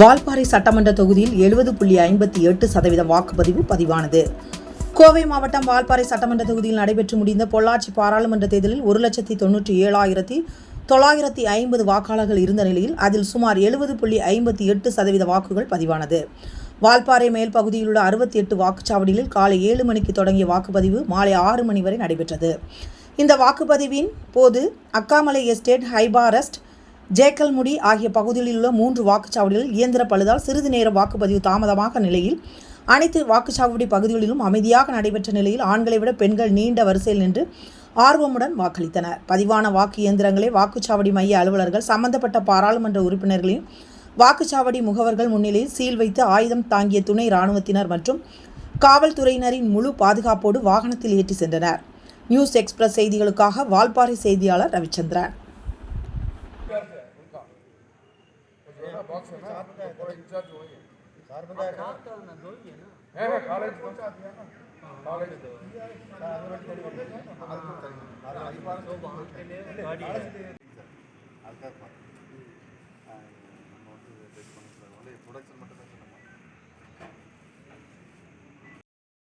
வால்பாறை சட்டமன்ற தொகுதியில் எழுபது புள்ளி ஐம்பத்தி எட்டு சதவீத வாக்குப்பதிவு பதிவானது. கோவை மாவட்டம் வால்பாறை சட்டமன்ற தொகுதியில் நடைபெற்று முடிந்த பொள்ளாச்சி பாராளுமன்ற தேர்தலில் ஒரு லட்சத்தி தொன்னூற்றி ஏழாயிரத்தி தொள்ளாயிரத்தி ஐம்பது வாக்காளர்கள் இருந்த நிலையில் அதில் சுமார் எழுபது புள்ளி ஐம்பத்தி எட்டு சதவீத வாக்குகள் பதிவானது. வால்பாறை மேல் பகுதியில் உள்ள அறுபத்தி எட்டு வாக்குச்சாவடிகளில் காலை ஏழு மணிக்கு தொடங்கிய வாக்குப்பதிவு மாலை ஆறு மணி வரை நடைபெற்றது. இந்த வாக்குப்பதிவின் போது அக்காமலை எஸ்டேட் ஹைபாரஸ்ட் ஜேக்கல்முடி ஆகிய பகுதிகளில் உள்ள மூன்று வாக்குச்சாவடிகளில் இயந்திர பழுதால் சிறிது நேர வாக்குப்பதிவு தாமதமாக நிலையில் அனைத்து வாக்குச்சாவடி பகுதிகளிலும் அமைதியாக நடைபெற்ற நிலையில் ஆண்களை விட பெண்கள் நீண்ட வரிசையில் நின்று ஆர்வமுடன் வாக்களித்தனர். பதிவான வாக்கு இயந்திரங்களை வாக்குச்சாவடி மைய அலுவலர்கள் சம்பந்தப்பட்ட பாராளுமன்ற உறுப்பினர்களையும் வாக்குச்சாவடி முகவர்கள் முன்னிலையில் சீல் வைத்து ஆயுதம் தாங்கிய துணை இராணுவத்தினர் மற்றும் காவல்துறையினரின் முழு பாதுகாப்போடு வாகனத்தில் ஏற்றி சென்றனர். நியூஸ் எக்ஸ்பிரஸ் செய்திகளுக்காக வால்பாறை செய்தியாளர் ரவிச்சந்திரன். बॉक्स है ना। पूरा इंचार्ज वही है चार बंदा है तो तो ना। दो ही है ना। है है कॉलेज पहुँचा दिया ना। कॉलेज हाँ, हाँ, हाँ। दो आज के लिए गाड़ी है। आज का